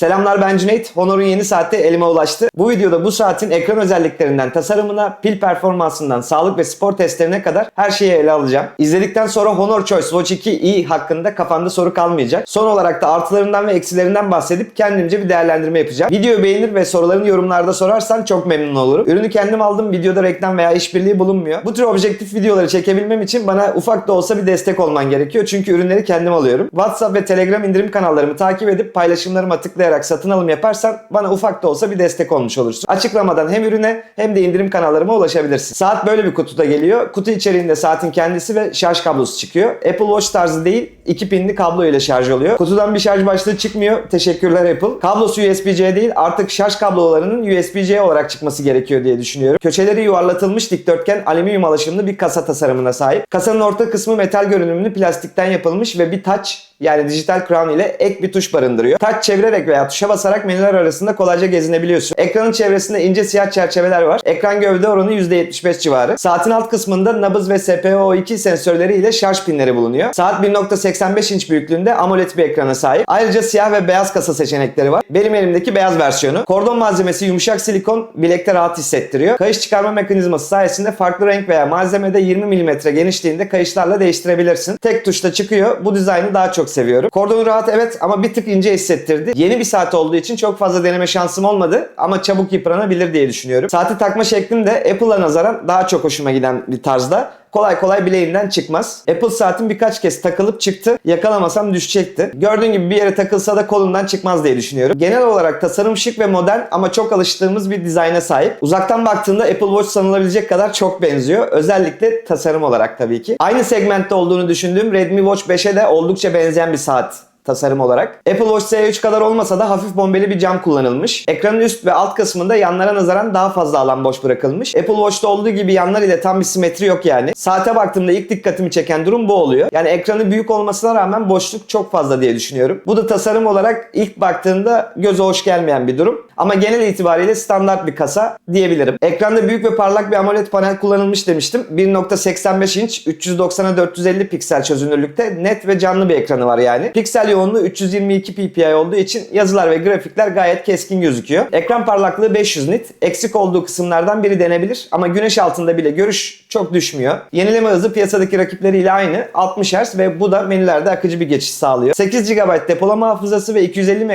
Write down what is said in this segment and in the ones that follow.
Selamlar ben Cüneyt. Honor'un yeni saati elime ulaştı. Bu videoda bu saatin ekran özelliklerinden tasarımına, pil performansından, sağlık ve spor testlerine kadar her şeyi ele alacağım. İzledikten sonra Honor Choice Watch 2i hakkında kafanda soru kalmayacak. Son olarak da artılarından ve eksilerinden bahsedip kendimce bir değerlendirme yapacağım. Videoyu beğenir ve sorularını yorumlarda sorarsan çok memnun olurum. Ürünü kendim aldım. Videoda reklam veya işbirliği bulunmuyor. Bu tür objektif videoları çekebilmem için bana ufak da olsa bir destek olman gerekiyor. Çünkü ürünleri kendim alıyorum. WhatsApp ve Telegram indirim kanallarımı takip edip paylaşımlarıma tıklayarak satın alım yaparsan bana ufak da olsa bir destek olmuş olursun. Açıklamadan hem ürüne hem de indirim kanallarıma ulaşabilirsin. Saat böyle bir kutuda geliyor. Kutu içeriğinde saatin kendisi ve şarj kablosu çıkıyor. Apple Watch tarzı değil, iki pinli kablo ile şarj oluyor. Kutudan bir şarj başlığı çıkmıyor. Teşekkürler Apple. Kablosu USB-C değil, artık şarj kablolarının USB-C olarak çıkması gerekiyor diye düşünüyorum. Köşeleri yuvarlatılmış dikdörtgen alüminyum alaşımlı bir kasa tasarımına sahip. Kasanın orta kısmı metal görünümlü plastikten yapılmış ve bir touch yani dijital crown ile ek bir tuş barındırıyor. Touch çevirerek veya tuşa basarak menüler arasında kolayca gezinebiliyorsun. Ekranın çevresinde ince siyah çerçeveler var. Ekran gövde oranı %75 civarı. Saatin alt kısmında nabız ve SPO2 sensörleri ile şarj pinleri bulunuyor. Saat 1.85 inç büyüklüğünde AMOLED bir ekrana sahip. Ayrıca siyah ve beyaz kasa seçenekleri var. Benim elimdeki beyaz versiyonu. Kordon malzemesi yumuşak silikon bilekte rahat hissettiriyor. Kayış çıkarma mekanizması sayesinde farklı renk veya malzemede 20 mm genişliğinde kayışlarla değiştirebilirsin. Tek tuşla çıkıyor. Bu dizaynı daha çok seviyorum. Kordonu rahat evet ama bir tık ince hissettirdi. Yeni bir saat olduğu için çok fazla deneme şansım olmadı ama çabuk yıpranabilir diye düşünüyorum. Saati takma şeklim de Apple'a nazaran daha çok hoşuma giden bir tarzda kolay kolay bileğinden çıkmaz. Apple saatin birkaç kez takılıp çıktı. Yakalamasam düşecekti. Gördüğün gibi bir yere takılsa da kolundan çıkmaz diye düşünüyorum. Genel olarak tasarım şık ve modern ama çok alıştığımız bir dizayna sahip. Uzaktan baktığında Apple Watch sanılabilecek kadar çok benziyor. Özellikle tasarım olarak tabii ki. Aynı segmentte olduğunu düşündüğüm Redmi Watch 5'e de oldukça benzeyen bir saat tasarım olarak. Apple Watch S3 kadar olmasa da hafif bombeli bir cam kullanılmış. Ekranın üst ve alt kısmında yanlara nazaran daha fazla alan boş bırakılmış. Apple Watch'ta olduğu gibi yanlar ile tam bir simetri yok yani. Saate baktığımda ilk dikkatimi çeken durum bu oluyor. Yani ekranı büyük olmasına rağmen boşluk çok fazla diye düşünüyorum. Bu da tasarım olarak ilk baktığında göze hoş gelmeyen bir durum. Ama genel itibariyle standart bir kasa diyebilirim. Ekranda büyük ve parlak bir AMOLED panel kullanılmış demiştim. 1.85 inç 390'a 450 piksel çözünürlükte net ve canlı bir ekranı var yani. Piksel yoğunluğu 322 ppi olduğu için yazılar ve grafikler gayet keskin gözüküyor. Ekran parlaklığı 500 nit. Eksik olduğu kısımlardan biri denebilir ama güneş altında bile görüş çok düşmüyor. Yenileme hızı piyasadaki rakipleriyle aynı 60 Hz ve bu da menülerde akıcı bir geçiş sağlıyor. 8 GB depolama hafızası ve 250 MB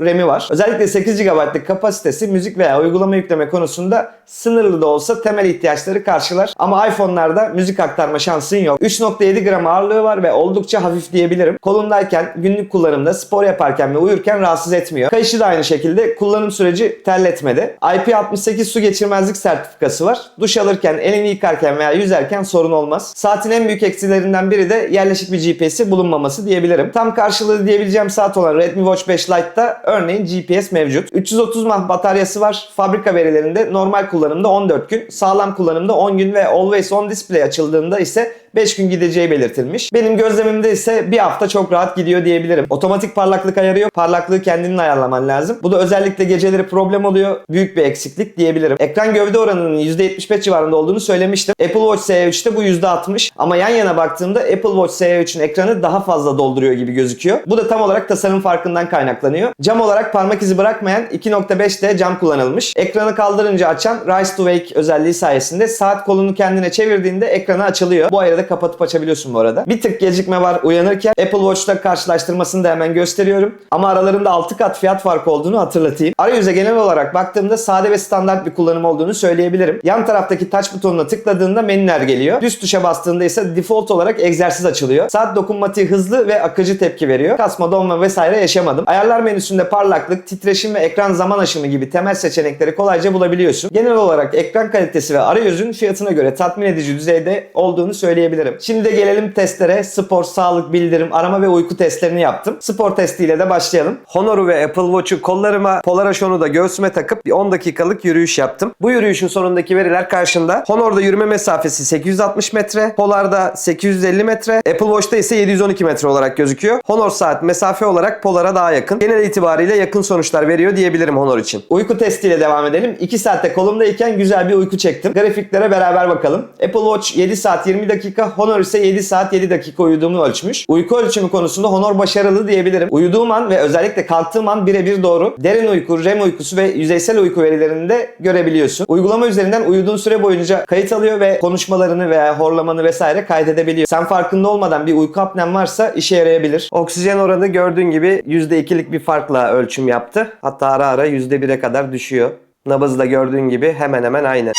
RAM'i var. Özellikle 8 GB'lık kapasitesi müzik veya uygulama yükleme konusunda sınırlı da olsa temel ihtiyaçları karşılar. Ama iPhone'larda müzik aktarma şansın yok. 3.7 gram ağırlığı var ve oldukça hafif diyebilirim. Kolundayken, günlük kullanımda, spor yaparken ve uyurken rahatsız etmiyor. Kayışı da aynı şekilde kullanım süreci terletmedi. IP68 su geçirmezlik sertifikası var. Duş alırken, elini yıkarken veya yüzerken sorun olmaz. Saatin en büyük eksilerinden biri de yerleşik bir GPS'i bulunmaması diyebilirim. Tam karşılığı diyebileceğim saat olan Redmi Watch 5 Lite'da örneğin GPS mevcut. 330 mAh bataryası var. Fabrika verilerinde normal kullanımda 14 gün, sağlam kullanımda 10 gün ve Always On Display açıldığında ise 5 gün gideceği belirtilmiş. Benim gözlemimde ise bir hafta çok rahat gidiyor diyebilirim. Otomatik parlaklık ayarı yok. Parlaklığı kendinin ayarlaman lazım. Bu da özellikle geceleri problem oluyor. Büyük bir eksiklik diyebilirim. Ekran gövde oranının %75 civarında olduğunu söylemiştim. Apple Watch S3'te bu %60 ama yan yana baktığımda Apple Watch S3'ün ekranı daha fazla dolduruyor gibi gözüküyor. Bu da tam olarak tasarım farkından kaynaklanıyor. Cam olarak parmak izi bırakmayan 2.5D cam kullanılmış. Ekranı kaldırınca açan Rise to Wake özelliği sayesinde saat kolunu kendine çevirdiğinde ekranı açılıyor. Bu ayarı da kapatıp açabiliyorsun bu arada. Bir tık gecikme var uyanırken. Apple Watch'ta karşılaştırmasını da hemen gösteriyorum. Ama aralarında 6 kat fiyat farkı olduğunu hatırlatayım. Arayüze genel olarak baktığımda sade ve standart bir kullanım olduğunu söyleyebilirim. Yan taraftaki touch butonuna tıkladığında menüler geliyor. Düz tuşa bastığında ise default olarak egzersiz açılıyor. Saat dokunmatiği hızlı ve akıcı tepki veriyor. Kasma, donma vesaire yaşamadım. Ayarlar menüsünde parlaklık, titreşim ve ekran zaman aşımı gibi temel seçenekleri kolayca bulabiliyorsun. Genel olarak ekran kalitesi ve arayüzün fiyatına göre tatmin edici düzeyde olduğunu söyleyebilirim. Şimdi de gelelim testlere. Spor, sağlık, bildirim, arama ve uyku testlerini yaptım. Spor testiyle de başlayalım. Honor'u ve Apple Watch'u kollarıma, Polaroid onu da göğsüme takıp bir 10 dakikalık yürüyüş yaptım. Bu yürüyüşün sonundaki veriler karşında. Honor'da yürüme mesafesi 860 metre, Polar'da 850 metre, Apple Watch'ta ise 712 metre olarak gözüküyor. Honor saat mesafe olarak Polar'a daha yakın. Genel itibariyle yakın sonuçlar veriyor diyebilirim Honor için. Uyku testiyle devam edelim. 2 saatte kolumdayken güzel bir uyku çektim. Grafiklere beraber bakalım. Apple Watch 7 saat 20 dakika dakika, Honor ise 7 saat 7 dakika uyuduğumu ölçmüş. Uyku ölçümü konusunda Honor başarılı diyebilirim. Uyuduğum an ve özellikle kalktığım an birebir doğru. Derin uyku, REM uykusu ve yüzeysel uyku verilerini de görebiliyorsun. Uygulama üzerinden uyuduğun süre boyunca kayıt alıyor ve konuşmalarını veya horlamanı vesaire kaydedebiliyor. Sen farkında olmadan bir uyku apnen varsa işe yarayabilir. Oksijen oranı gördüğün gibi %2'lik bir farkla ölçüm yaptı. Hatta ara ara %1'e kadar düşüyor. Nabız da gördüğün gibi hemen hemen aynı.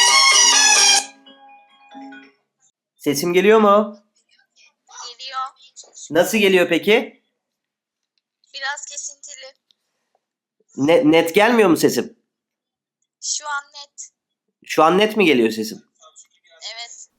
Sesim geliyor mu? Geliyor. Nasıl geliyor peki? Biraz kesintili. Ne- net gelmiyor mu sesim? Şu an net. Şu an net mi geliyor sesim? Evet.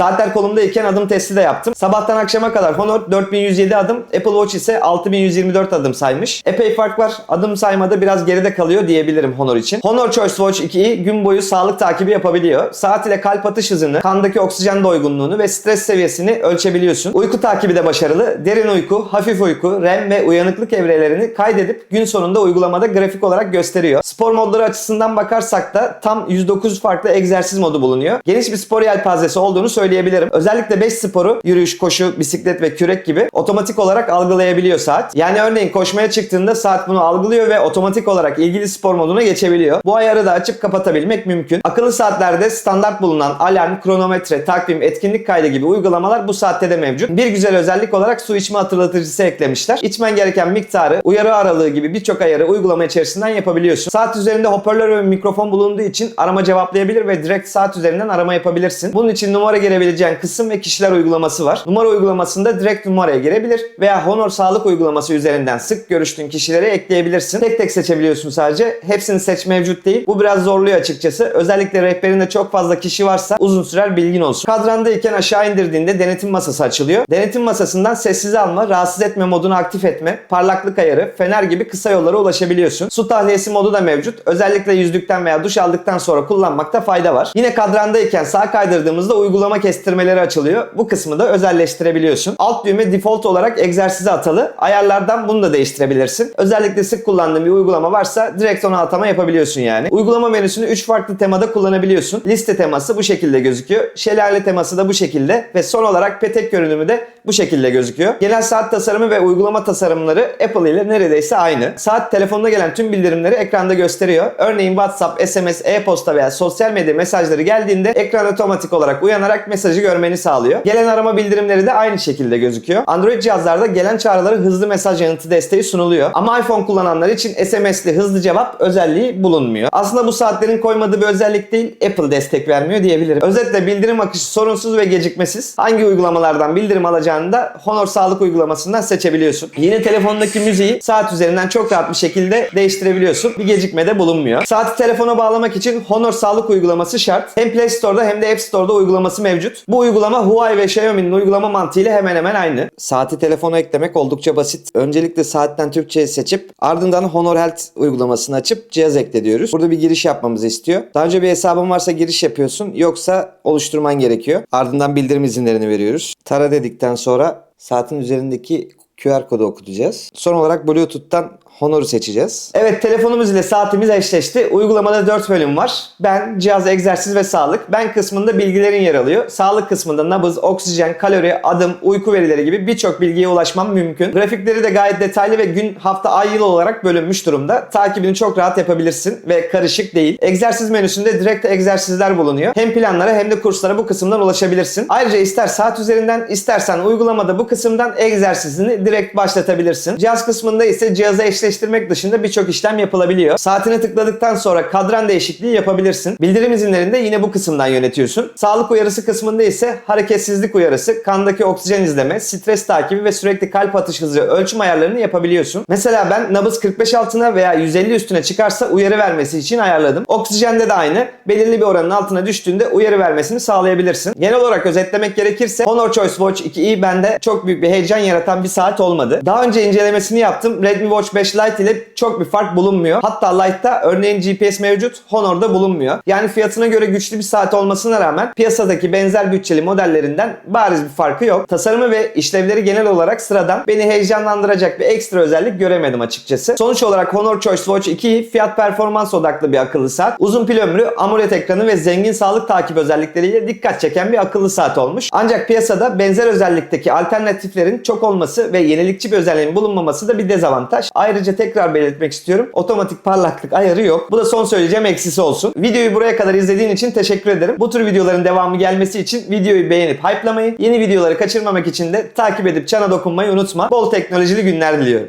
Saatler kolumdayken adım testi de yaptım. Sabahtan akşama kadar Honor 4107 adım, Apple Watch ise 6124 adım saymış. Epey fark var. Adım saymada biraz geride kalıyor diyebilirim Honor için. Honor Choice Watch 2'yi gün boyu sağlık takibi yapabiliyor. Saat ile kalp atış hızını, kandaki oksijen doygunluğunu ve stres seviyesini ölçebiliyorsun. Uyku takibi de başarılı. Derin uyku, hafif uyku, REM ve uyanıklık evrelerini kaydedip gün sonunda uygulamada grafik olarak gösteriyor. Spor modları açısından bakarsak da tam 109 farklı egzersiz modu bulunuyor. Geniş bir spor yelpazesi olduğunu söyleyebilirim. Özellikle 5 sporu yürüyüş, koşu, bisiklet ve kürek gibi otomatik olarak algılayabiliyor saat. Yani örneğin koşmaya çıktığında saat bunu algılıyor ve otomatik olarak ilgili spor moduna geçebiliyor. Bu ayarı da açıp kapatabilmek mümkün. Akıllı saatlerde standart bulunan alarm, kronometre, takvim, etkinlik kaydı gibi uygulamalar bu saatte de mevcut. Bir güzel özellik olarak su içme hatırlatıcısı eklemişler. İçmen gereken miktarı, uyarı aralığı gibi birçok ayarı uygulama içerisinden yapabiliyorsun. Saat üzerinde hoparlör ve mikrofon bulunduğu için arama cevaplayabilir ve direkt saat üzerinden arama yapabilirsin. Bunun için numara girebileceğin kısım ve kişiler uygulaması var. Numara uygulamasında direkt numaraya girebilir veya Honor sağlık uygulaması üzerinden sık görüştüğün kişileri ekleyebilirsin. Tek tek seçebiliyorsun sadece. Hepsini seç mevcut değil. Bu biraz zorluyor açıkçası. Özellikle rehberinde çok fazla kişi varsa uzun sürer bilgin olsun. Kadrandayken aşağı indirdiğinde denetim masası açılıyor. Denetim masasından sessize alma, rahatsız etme modunu aktif etme, parlaklık ayarı, fener gibi kısa yollara ulaşabiliyorsun. Su tahliyesi modu da mevcut. Özellikle yüzdükten veya duş aldıktan sonra kullanmakta fayda var. Yine kadrandayken sağ kaydırdığımızda uygulama kestirmeleri açılıyor. Bu kısmı da özelleştirebiliyorsun. Alt düğme default olarak egzersize atalı. Ayarlardan bunu da değiştirebilirsin. Özellikle sık kullandığın bir uygulama varsa direkt ona atama yapabiliyorsun yani. Uygulama menüsünü 3 farklı temada kullanabiliyorsun. Liste teması bu şekilde gözüküyor. Şelale teması da bu şekilde ve son olarak petek görünümü de bu şekilde gözüküyor. Genel saat tasarımı ve uygulama tasarımları Apple ile neredeyse aynı. Saat telefonuna gelen tüm bildirimleri ekranda gösteriyor. Örneğin WhatsApp, SMS, e-posta veya sosyal medya mesajları geldiğinde ekran otomatik olarak uyanarak mesajı görmeni sağlıyor. Gelen arama bildirimleri de aynı şekilde gözüküyor. Android cihazlarda gelen çağrıları hızlı mesaj yanıtı desteği sunuluyor. Ama iPhone kullananlar için SMS'li hızlı cevap özelliği bulunmuyor. Aslında bu saatlerin koymadığı bir özellik değil, Apple destek vermiyor diyebilirim. Özetle bildirim akışı sorunsuz ve gecikmesiz. Hangi uygulamalardan bildirim alacağını da Honor sağlık uygulamasından seçebiliyorsun. Yeni telefondaki müziği saat üzerinden çok rahat bir şekilde değiştirebiliyorsun. Bir gecikme de bulunmuyor. Saati telefona bağlamak için Honor sağlık uygulaması şart. Hem Play Store'da hem de App Store'da uygulaması mevcut. Bu uygulama Huawei ve Xiaomi'nin uygulama mantığıyla hemen hemen aynı. Saati telefona eklemek oldukça basit. Öncelikle saatten Türkçe'yi seçip ardından Honor Health uygulamasını açıp cihaz ekle diyoruz. Burada bir giriş yapmamızı istiyor. Daha önce bir hesabın varsa giriş yapıyorsun. Yoksa oluşturman gerekiyor. Ardından bildirim izinlerini veriyoruz. Tara dedikten sonra saatin üzerindeki QR kodu okutacağız. Son olarak Bluetooth'tan Honor'u seçeceğiz. Evet telefonumuz ile saatimiz eşleşti. Uygulamada 4 bölüm var. Ben, cihaz, egzersiz ve sağlık. Ben kısmında bilgilerin yer alıyor. Sağlık kısmında nabız, oksijen, kalori, adım, uyku verileri gibi birçok bilgiye ulaşmam mümkün. Grafikleri de gayet detaylı ve gün, hafta, ay, yıl olarak bölünmüş durumda. Takibini çok rahat yapabilirsin ve karışık değil. Egzersiz menüsünde direkt egzersizler bulunuyor. Hem planlara hem de kurslara bu kısımdan ulaşabilirsin. Ayrıca ister saat üzerinden istersen uygulamada bu kısımdan egzersizini direkt başlatabilirsin. Cihaz kısmında ise cihazı eşleştirmek dışında birçok işlem yapılabiliyor. Saatine tıkladıktan sonra kadran değişikliği yapabilirsin. Bildirim izinlerini de yine bu kısımdan yönetiyorsun. Sağlık uyarısı kısmında ise hareketsizlik uyarısı, kandaki oksijen izleme, stres takibi ve sürekli kalp atış hızı ölçüm ayarlarını yapabiliyorsun. Mesela ben nabız 45 altına veya 150 üstüne çıkarsa uyarı vermesi için ayarladım. Oksijende de aynı. Belirli bir oranın altına düştüğünde uyarı vermesini sağlayabilirsin. Genel olarak özetlemek gerekirse Honor Choice Watch 2i bende çok büyük bir heyecan yaratan bir saat olmadı. Daha önce incelemesini yaptım. Redmi Watch 5 Lite ile çok bir fark bulunmuyor. Hatta Lite'da örneğin GPS mevcut, Honor'da bulunmuyor. Yani fiyatına göre güçlü bir saat olmasına rağmen piyasadaki benzer bütçeli modellerinden bariz bir farkı yok. Tasarımı ve işlevleri genel olarak sıradan beni heyecanlandıracak bir ekstra özellik göremedim açıkçası. Sonuç olarak Honor Choice Watch 2 fiyat performans odaklı bir akıllı saat. Uzun pil ömrü, AMOLED ekranı ve zengin sağlık takip özellikleriyle dikkat çeken bir akıllı saat olmuş. Ancak piyasada benzer özellikteki alternatiflerin çok olması ve yenilikçi bir özelliğin bulunmaması da bir dezavantaj. Ayrıca tekrar belirtmek istiyorum. Otomatik parlaklık ayarı yok. Bu da son söyleyeceğim eksisi olsun. Videoyu buraya kadar izlediğin için teşekkür ederim. Bu tür videoların devamı gelmesi için videoyu beğenip hype'lamayı, yeni videoları kaçırmamak için de takip edip çana dokunmayı unutma. Bol teknolojili günler diliyorum.